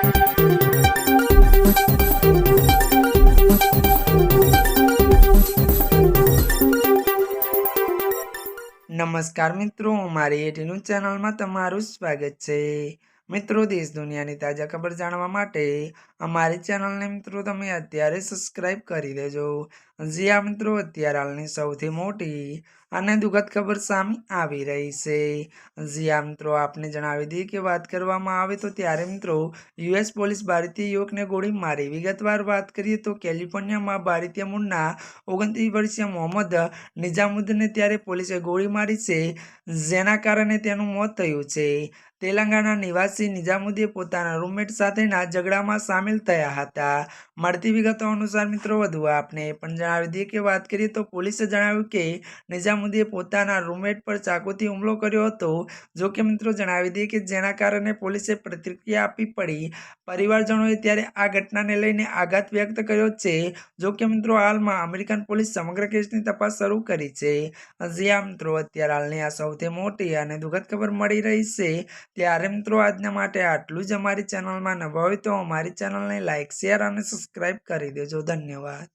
નમસ્કાર મિત્રો, મારી એટીનું ચેનલમાં તમારું સ્વાગત છે. મિત્રો, દેશ દુનિયાની તાજા ખબર જાણવા માટે અમારી ચેનલને મિત્રો તમે અત્યારે સબસ્ક્રાઇબ કરી દેજો. જી આ મિત્રો, અત્યારે હાલની સૌથી મોટી અને દુઃખદ ખબર સામે આવી રહી છે. જી આ મિત્રો, આપને જણાવી દઈએ કે વાત કરવામાં આવે તો ત્યારે મિત્રો, યુએસ પોલીસ ભારતીય યુવકને ગોળી મારી. વિગતવાર વાત કરીએ તો કેલિફોર્નિયામાં ભારતીય મૂળના ઓગણત્રીસ વર્ષીય મોહમ્મદ નિઝામુદ્દીનને ત્યારે પોલીસે ગોળી મારી છે, જેના કારણે તેનું મોત થયું છે. તેલંગાણા નિવાસી નિઝામુદ્દીને પોતાના રૂમમેટ સાથેના ઝઘડામાં સામેલ થયા હતા. મળતી વિગતો અનુસાર મિત્રો વધુ આપને પણ જણાવી દઈએ કે વાત કરીએ તો પોલીસે જણાવ્યું કે નિઝામુદ્દીને પોતાના રૂમમેટ પર ચાકુથી હુમલો કર્યો હતો. જો કે મિત્રો જણાવી દઈએ કે જેના કારણે પોલીસે પ્રતિક્રિયા આપવી પડી. પરિવારજનોએ ત્યારે આ ઘટનાને લઈને આઘાત વ્યક્ત કર્યો છે. જો કે મિત્રો હાલમાં અમેરિકન પોલીસ સમગ્ર કેસની તપાસ શરૂ કરી છે. આ મિત્રો, અત્યારે હાલની આ સૌથી મોટી અને દુઃખદ ખબર મળી રહી છે. ત્યારે મિત્રો આજના માટે આટલું જ અમારી ચેનલમાં નવા હોય તો અમારી ચેનલને લાઇક શેર અને સબસ્ક્રાઈબ કરી દેજો. ધન્યવાદ.